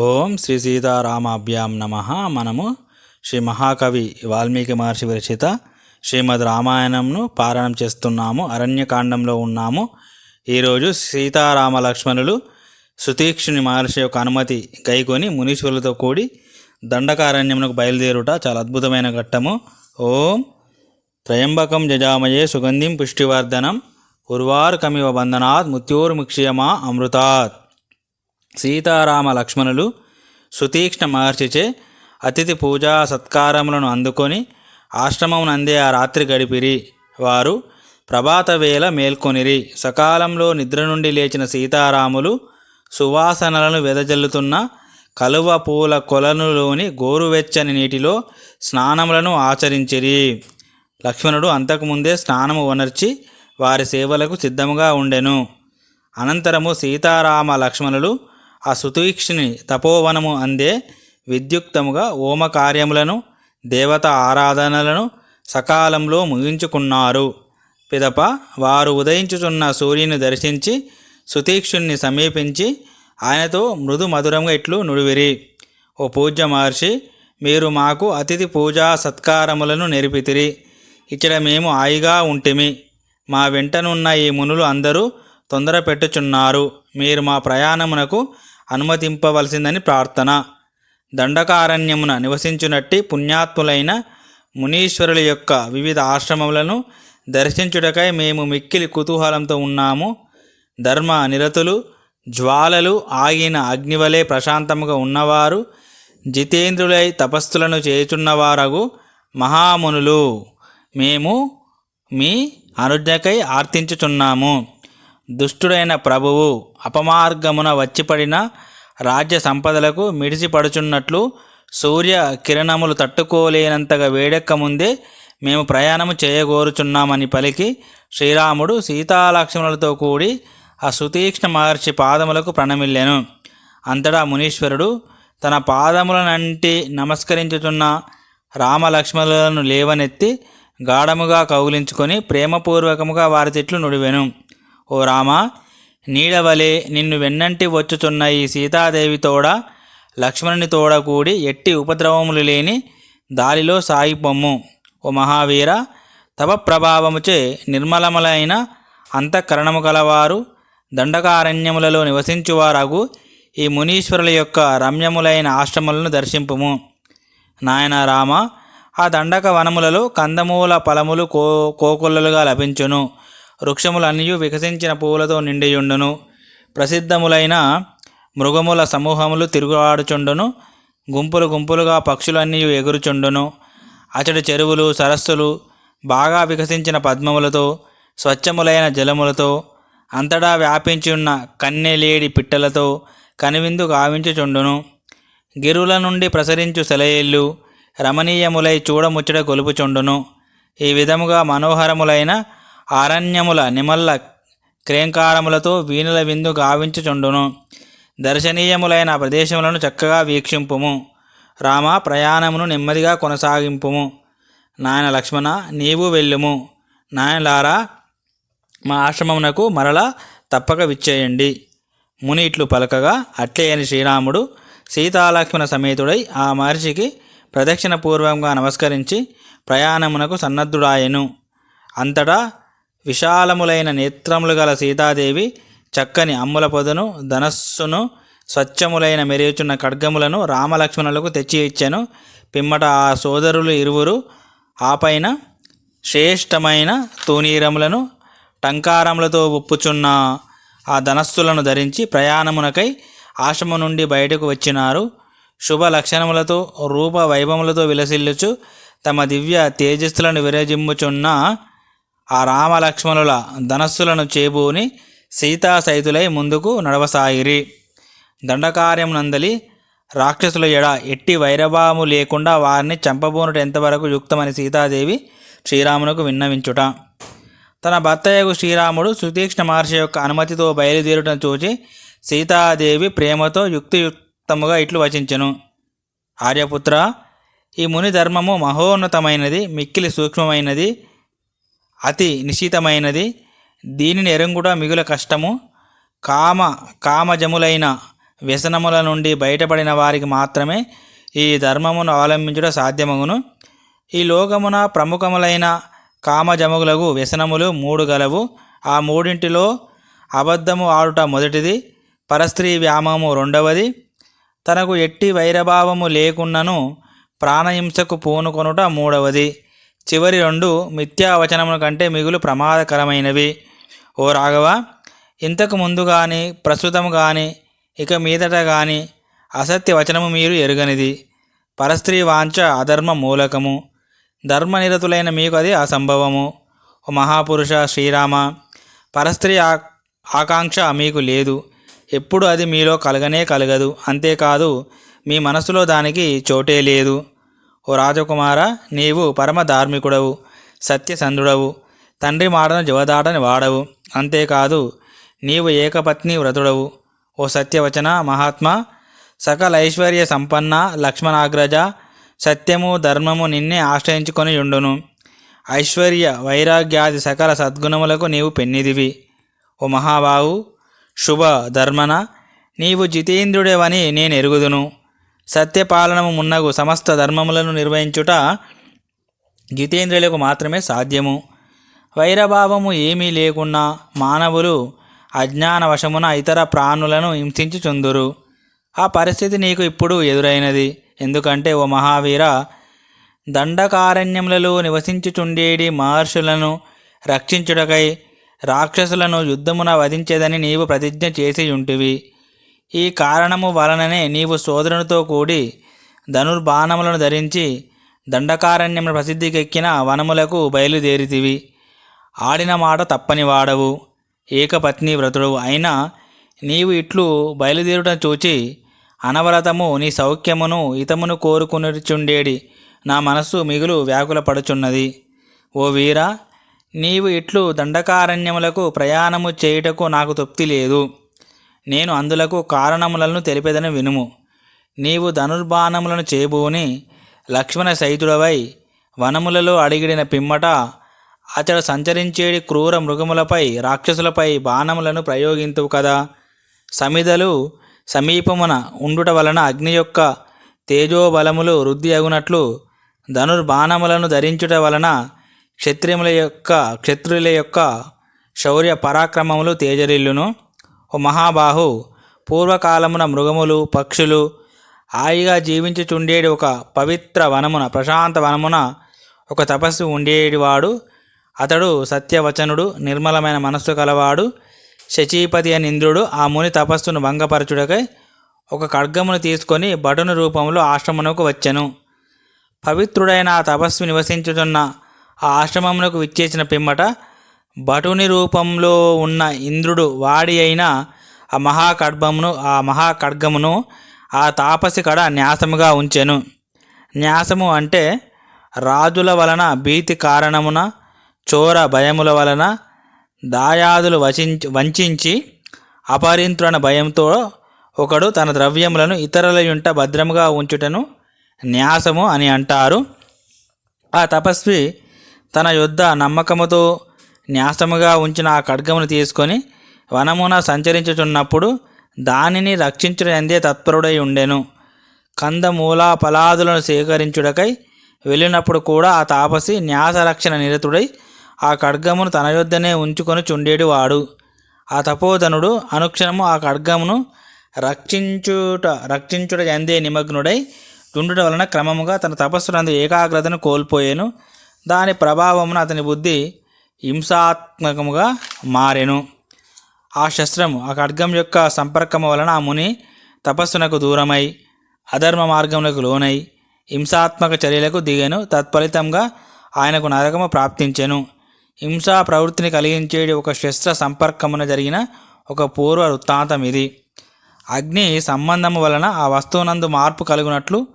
ఓం శ్రీ సీతారామాభ్యాం నమ. మనము శ్రీ మహాకవి వాల్మీకి మహర్షి విరచిత శ్రీమద్ రామాయణంను పారాయణం చేస్తున్నాము. అరణ్యకాండంలో ఉన్నాము. ఈరోజు సీతారామ లక్ష్మణులు సుతీక్షుని మహర్షి యొక్క అనుమతి గైకొని మునీశ్వరులతో కూడి దండకారణ్యమునకు బయలుదేరుట చాలా అద్భుతమైన ఘట్టము. ఓం త్రయంబకం జజామయే సుగంధిం పుష్టివర్ధనం. ఉర్వారుకమివ బంధనాత్ ముత్యోర్ముక్ష్యమా అమృతాత్. సీతారామ లక్ష్మణులు సుతీక్ష్ణ మహర్షిచే అతిథి పూజా సత్కారములను అందుకొని ఆశ్రమం అందే ఆ రాత్రి గడిపిరి. వారు ప్రభాత వేళ మేల్కొనిరి. సకాలంలో నిద్ర నుండి లేచిన సీతారాములు సువాసనలను వెదజల్లుతున్న కలువ పూల కొలనులోని గోరువెచ్చని నీటిలో స్నానములను ఆచరించిరి. లక్ష్మణుడు అంతకుముందే స్నానము వనర్చి వారి సేవలకు సిద్ధముగా ఉండెను. అనంతరము సీతారామ లక్ష్మణులు ఆ సుతీక్షుని తపోవనము అందే విద్యుక్తముగా ఓమ కార్యములను దేవత ఆరాధనలను సకాలంలో ముగించుకున్నారు. పిదప వారు ఉదయించుచున్న సూర్యుని దర్శించి సుతీక్షుణ్ణి సమీపించి ఆయనతో మృదు మధురంగా ఇట్లు నుడివిరి. ఓ పూజ్య మహర్షి మీరు మాకు అతిథి పూజా సత్కారములను నేర్పితిరి. ఇక్కడ మేము హాయిగా ఉంటిమి. మా వెంటనున్న ఈ మునులు అందరూ తొందర పెట్టుచున్నారు మీరు మా ప్రయాణమునకు అనుమతింపవలసిందని ప్రార్థన. దండకారణ్యమున నివసించునట్టి పుణ్యాత్ములైన మునీశ్వరుల యొక్క వివిధ ఆశ్రమములను దర్శించుటకై మేము మిక్కిలి కుతూహలంతో ఉన్నాము. ధర్మ నిరతులు జ్వాలలు ఆగిన అగ్నివలే ప్రశాంతముగా ఉన్నవారు జితేంద్రులై తపస్సులను చేయుచున్నవారగు మహామునులు. మేము మీ అనుజ్ఞకై ఆర్తించుచున్నాము. దుష్టుడైన ప్రభువు అపమార్గమున వచ్చిపడిన రాజ్య సంపదలకు మిడిసిపడుచున్నట్లు సూర్య కిరణములు తట్టుకోలేనంతగా వేడెక్క ముందే మేము ప్రయాణము చేయగోరుచున్నామని పలికి శ్రీరాముడు సీతాలక్ష్మణులతో కూడి ఆ సుతీక్ష్ణ మహర్షి పాదములకు ప్రణమిల్లెను. అంతటా మునీశ్వరుడు తన పాదములనంటి నమస్కరించుచున్న రామలక్ష్మణులను లేవనెత్తి గాఢముగా కౌగిలించుకొని ప్రేమపూర్వకముగా వారి తిట్లు నుడివెను. ఓ రామ నీడవలే నిన్ను వెన్నంటి వచ్చుచున్న ఈ సీతాదేవి తోడ లక్ష్మణుని తోడ కూడి ఎట్టి ఉపద్రవములు లేని దారిలో సాగిపొమ్ము ఓ మహావీర తప ప్రభావముచే నిర్మలములైన అంతఃకరణము గలవారు దండకారణ్యములలో నివసించువారగు ఈ మునీశ్వరుల యొక్క రమ్యములైన ఆశ్రములను దర్శింపుము. నాయన రామ ఆ దండక వనములలో కందమూల ఫలములు కో కోకొల్లలుగా లభించును. వృక్షములన్నీ వికసించిన పువ్వులతో నిండియుండును. ప్రసిద్ధములైన మృగముల సమూహములు తిరుగులాడుచుండును. గుంపులు గుంపులుగా పక్షులన్నీ ఎగురుచుండును. అతడి చెరువులు సరస్సులు బాగా వికసించిన పద్మములతో స్వచ్ఛములైన జలములతో అంతటా వ్యాపించి ఉన్న కన్నెలేడి పిట్టలతో కనువిందు గావించుచుండును. గిరుల నుండి ప్రసరించు సెలయేళ్ళు రమణీయములై చూడముచ్చట గొలుపుచుండును. ఈ విధముగా మనోహరములైన అరణ్యముల నిమల్ల క్రేంకారములతో వీణుల విందు గావించుచుండును. దర్శనీయములైన ప్రదేశములను చక్కగా వీక్షింపుము. రామ ప్రయాణమును నెమ్మదిగా కొనసాగింపుము. నాయన లక్ష్మణ నీవు వెళ్ళుము. నాయనలారా మా ఆశ్రమమునకు మరల తప్పక విచ్చేయండి. ముని ఇట్లు పలకగా అట్లే అని శ్రీరాముడు సీతాలక్ష్మణ సమేతుడై ఆ మహర్షికి ప్రదక్షిణ పూర్వంగా నమస్కరించి ప్రయాణమునకు సన్నద్ధుడాయెను. అంతటా విశాలములైన నేత్రములు గల సీతాదేవి చక్కని అమ్ముల పొదను ధనస్సును స్వచ్ఛములైన మెరుగుచున్న ఖడ్గములను రామలక్ష్మణులకు తెచ్చి ఇచ్చెను. పిమ్మట ఆ సోదరులు ఇరువురు ఆపైన శ్రేష్టమైన తూనీరములను టంకారములతో ఒప్పుచున్న ఆ ధనస్సులను ధరించి ప్రయాణమునకై ఆశ్రమం నుండి బయటకు వచ్చినారు. శుభ లక్షణములతో రూప వైభవములతో విలసిల్లుచు తమ దివ్య తేజస్సులను విరజిమ్ముచున్న ఆ రామలక్ష్మణుల ధనస్సులను చేబూని సీతా సైతులై ముందుకు నడవసాగిరి. దండకార్యం నందలి రాక్షసుల ఎడ ఎట్టి వైరభావము లేకుండా వారిని చంపబోనుట ఎంతవరకు యుక్తమని సీతాదేవి శ్రీరామునకు విన్నవించుట. తన భర్తయ్యకు శ్రీరాముడు సుతీక్ష్ణ మహర్షి యొక్క అనుమతితో బయలుదేరుటను చూచి సీతాదేవి ప్రేమతో యుక్తియుక్తముగా ఇట్లు వచించెను. ఆర్యపుత్ర ఈ ముని ధర్మము మహోన్నతమైనది మిక్కిలి సూక్ష్మమైనది అతి నిశితమైనది. దీనిని ఎరంగుట మిగుల కష్టము. కామ కామజములైన వ్యసనముల నుండి బయటపడిన వారికి మాత్రమే ఈ ధర్మమును అవలంబించుట సాధ్యమగును. ఈ లోకమున ప్రముఖములైన కామజములకు వ్యసనములు మూడు గలవు. ఆ మూడింటిలో అబద్ధము ఆడుట మొదటిది పరస్త్రీ వ్యామము రెండవది. తనకు ఎట్టి వైరభావము లేకున్నను ప్రాణహింసకు పూనుకొనుట మూడవది. చివరి రెండు మిథ్యావచనముల కంటే మిగులు ప్రమాదకరమైనవి. ఓ రాఘవ ఇంతకు ముందు కానీ ప్రస్తుతం కానీ ఇక మీదట కానీ అసత్య వచనము మీరు ఎరుగనిది. పరస్త్రీ వాంఛ అధర్మ మూలకము. ధర్మనిరతులైన మీకు అది అసంభవము. ఓ మహాపురుష శ్రీరామ పరస్త్రీ ఆ ఆకాంక్ష మీకు లేదు. ఎప్పుడు అది మీలో కలగనే కలగదు. అంతేకాదు మీ మనసులో దానికి చోటే లేదు. ఓ రాజకుమార నీవు పరమ ధార్మికుడవు సత్యసంధుడవు తండ్రి మాటను జవదాటని వాడవు. అంతేకాదు నీవు ఏకపత్ని వ్రతుడవు. ఓ సత్యవచన మహాత్మా సకల ఐశ్వర్య సంపన్న లక్ష్మణాగ్రజ సత్యము ధర్మము నిన్నే ఆశ్రయించుకొని ఉండును. ఐశ్వర్య వైరాగ్యాది సకల సద్గుణములకు నీవు పెన్నిదివి. ఓ మహాబావు శుభ ధర్మన నీవు జితేంద్రుడేవని నేను ఎరుగుదును సత్యపాలనము మున్నగు సమస్త ధర్మములను నిర్వహించుట జితేంద్రులకు మాత్రమే సాధ్యము. వైరభావము ఏమీ లేకున్నా మానవులు అజ్ఞానవశమున ఇతర ప్రాణులను హింసించుచుందురు. ఆ పరిస్థితి నీకు ఇప్పుడు ఎదురైనది. ఎందుకంటే ఓ మహావీర దండకారణ్యములలో నివసించుచుండేడి మహర్షులను రక్షించుటకై రాక్షసులను యుద్ధమున వధించేదని నీవు ప్రతిజ్ఞ చేసి ఉంటివి ఈ కారణము వలననే నీవు సోదరునితో కూడి ధనుర్బాణములను ధరించి దండకారణ్యముల ప్రసిద్ధికెక్కిన వనములకు బయలుదేరితివి. ఆడిన మాట తప్పని వాడవు. ఏకపత్ని వ్రతుడు అయినా నీవు ఇట్లు బయలుదేరుట చూచి అనవరతము నీ సౌఖ్యమును హితమును కోరుకునిచుండేడి. నా మనస్సు మిగులు వ్యాకులపడుచున్నది. ఓ వీర నీవు ఇట్లు దండకారణ్యములకు ప్రయాణము చేయుటకు నాకు తృప్తి లేదు. నేను అందులకు కారణములను తెలిపేదని వినుము. నీవు ధనుర్బాణములను చేబూని లక్ష్మణ సైతుడవై వనములలో అడిగిడిన పిమ్మట అతడు సంచరించేడి క్రూర మృగములపై రాక్షసులపై బాణములను ప్రయోగింతువు కదా. సమిదలు సమీపమున ఉండుట వలన అగ్ని యొక్క తేజోబలములు వృద్ధి అగునట్లు ధనుర్బాణములను ధరించుట వలన క్షత్రియముల యొక్క క్షత్రుల యొక్క శౌర్య పరాక్రమములు తేజరిల్లును. ఓ మహాబాహు పూర్వకాలమున మృగములు పక్షులు హాయిగా జీవించుచుండేటి ఒక పవిత్ర వనమున ప్రశాంత వనమున ఒక తపస్సు ఉండేటివాడు అతడు సత్యవచనుడు నిర్మలమైన మనస్సు కలవాడు శచీపతి అని ఇంద్రుడు. ఆ ముని తపస్సును భంగపరచుడకై ఒక ఖడ్గమును తీసుకొని భటుని రూపంలో ఆశ్రమమునకు వచ్చెను. పవిత్రుడైన ఆ తపస్సు నివసించుతున్న ఆ ఆశ్రమమునకు విచ్చేసిన పిమ్మట భటుని రూపంలో ఉన్న ఇంద్రుడు వాడి అయిన ఆ మహాఖడ్గమును ఆ మహాఖడ్గమును ఆ తాపసి కడ న్యాసముగా ఉంచెను. న్యాసము అంటే రాజుల వలన భీతి కారణమున చోర భయముల వలన దాయాదులు వచించి వంచించి అపహరింతుడన భయంతో ఒకడు తన ద్రవ్యములను ఇతరుల యుంట భద్రముగా ఉంచుటను న్యాసము అని అంటారు. ఆ తపస్వి తన యొద్ద నమ్మకముతో న్యాసముగా ఉంచిన ఆ ఖడ్గమును తీసుకొని వనమున సంచరించుచున్నప్పుడు దానిని రక్షించుటందే తత్పరుడై ఉండెను. కందమూల ఫలాదులను సేకరించుటకై వెళ్ళినప్పుడు కూడా ఆ తాపసి న్యాస రక్షణ నిరతుడై ఆ ఖడ్గమును తన యొద్దనే ఉంచుకొని చుండేడు వాడు ఆ తపోధనుడు అనుక్షణము ఆ ఖడ్గమును రక్షించుట రక్షించుట ఎందే నిమగ్నుడై చుండుట వలన క్రమముగా తన తపస్సునందు ఏకాగ్రతను కోల్పోయాను. దాని ప్రభావమున అతని బుద్ధి హింసాత్మకముగా మారెను. ఆ శస్త్రము ఆ ఖడ్గం యొక్క సంపర్కము వలన ఆ ముని తపస్సునకు దూరమై అధర్మ మార్గములకు లోనై హింసాత్మక చర్యలకు దిగెను. తత్ఫలితంగా ఆయనకు నరకము ప్రాప్తించెను. హింసా ప్రవృత్తిని కలిగించే ఒక శస్త్ర సంపర్కమున జరిగిన ఒక పూర్వ వృత్తాంతం ఇది. అగ్ని సంబంధము వలన ఆ వస్తువునందు మార్పు కలుగునట్లు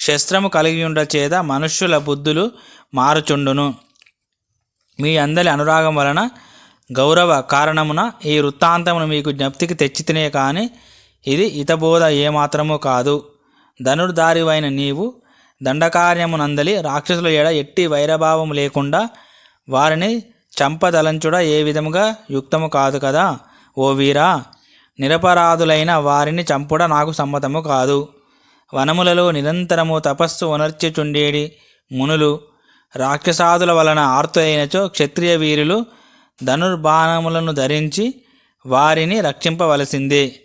శస్త్రము కలిగి ఉండ చేత మనుష్యుల బుద్ధులు మారుచుండును. మీ అందరి అనురాగం వలన గౌరవ కారణమున ఈ వృత్తాంతమును మీకు జ్ఞప్తికి తెచ్చితినే కానీ ఇది హితబోధ ఏమాత్రము కాదు. ధనుర్ధారివైన నీవు దండకార్యమునందలి రాక్షసుల ఎడ ఎట్టి వైరభావము లేకుండా వారిని చంపదలంచుడ ఏ విధముగా యుక్తము కాదు కదా? ఓ వీరా నిరపరాధులైన వారిని చంపుడ నాకు సమ్మతము కాదు. వనములలో నిరంతరము తపస్సు ఉనర్చిచుండేడి మునులు రాక్షసాదుల వలన ఆర్తయినచో క్షత్రియ వీరులు ధనుర్బాణములను ధరించి వారిని రక్షింపవలసిందే.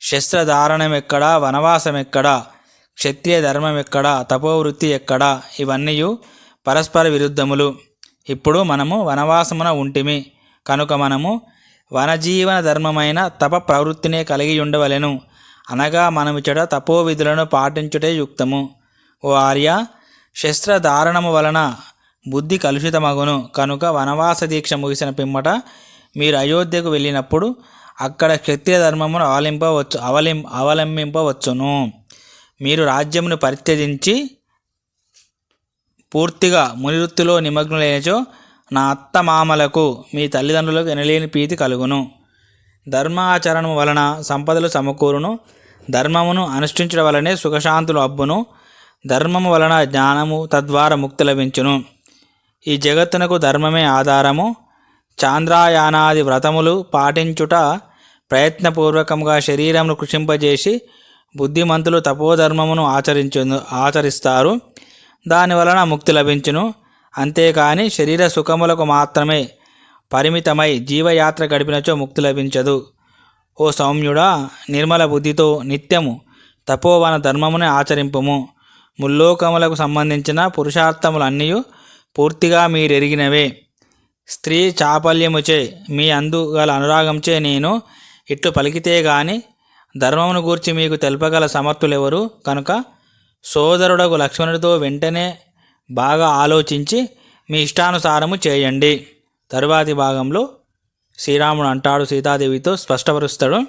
శస్త్రధారణమెక్కడా? వనవాసమెక్కడా? క్షత్రియ ధర్మం ఎక్కడా తపోవృత్తి ఎక్కడా? ఇవన్నీ పరస్పర విరుద్ధములు. ఇప్పుడు మనము వనవాసమున ఉంటిమి. కనుక మనము వనజీవన ధర్మమైన తప ప్రవృత్తినే కలిగి ఉండవలెను అనగా మనమిచట తపోవిధులను పాటించుటే యుక్తము. ఓ ఆర్య శస్త్రధారణము వలన బుద్ధి కలుషితమగును. కనుక వనవాస దీక్ష ముగిసిన పిమ్మట మీరు అయోధ్యకు వెళ్ళినప్పుడు అక్కడ క్షత్రియ ధర్మమును అవలింపవచ్చు అవలిం అవలంబింపవచ్చును. మీరు రాజ్యమును పరిత్యజించి పూర్తిగా మునివృత్తిలో నిమగ్నులైనచో నా అత్త మామలకు మీ తల్లిదండ్రులకు ఎనలేని ప్రీతి కలుగును. ధర్మాచరణము వలన సంపదలు సమకూరును ధర్మమును అనుష్ఠించడం వలనే సుఖశాంతులు అబ్బును ధర్మము వలన జ్ఞానము తద్వారా ముక్తి లభించును. ఈ జగత్తునకు ధర్మమే ఆధారము. చాంద్రాయానాది వ్రతములు పాటించుట ప్రయత్నపూర్వకంగా శరీరమును కృషింపజేసి బుద్ధిమంతులు తపోధర్మమును ఆచరించు ఆచరిస్తారు. దాని వలన ముక్తి లభించును. అంతేకాని శరీర సుఖములకు మాత్రమే పరిమితమై జీవయాత్ర గడిపినచో ముక్తి లభించదు. ఓ సౌమ్యుడా నిర్మల బుద్ధితో నిత్యము తపోవన ధర్మమునే ఆచరింపుము. ముల్లోకములకు సంబంధించిన పురుషార్థములన్నీ పూర్తిగా మీరెరిగినవే. స్త్రీ చాపల్యముచే మీ అందు గల అనురాగంచే నేను ఇట్లు పలికితే గాని ధర్మమును గూర్చి మీకు తెలుపగల సమర్థులెవరు? కనుక సోదరుడకు లక్ష్మణుడితో వెంటనే బాగా ఆలోచించి మీ ఇష్టానుసారము చేయండి. తరువాతి భాగంలో శ్రీరాముడు అంటాడు సీతాదేవితో స్పష్టపరుస్తాడు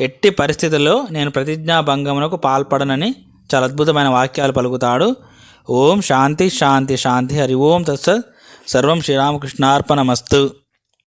ఎట్టి పరిస్థితుల్లో నేను ప్రతిజ్ఞాభంగమునకు పాల్పడనని చాలా అద్భుతమైన వాక్యాలు పలుకుతాడు. ஓம் சாந்தி சாந்தி சாந்தி. ஹரி ஓம். தத்சத் சர்வம் ஸ்ரீராமகிருஷ்ணார்ப்பணமஸ்து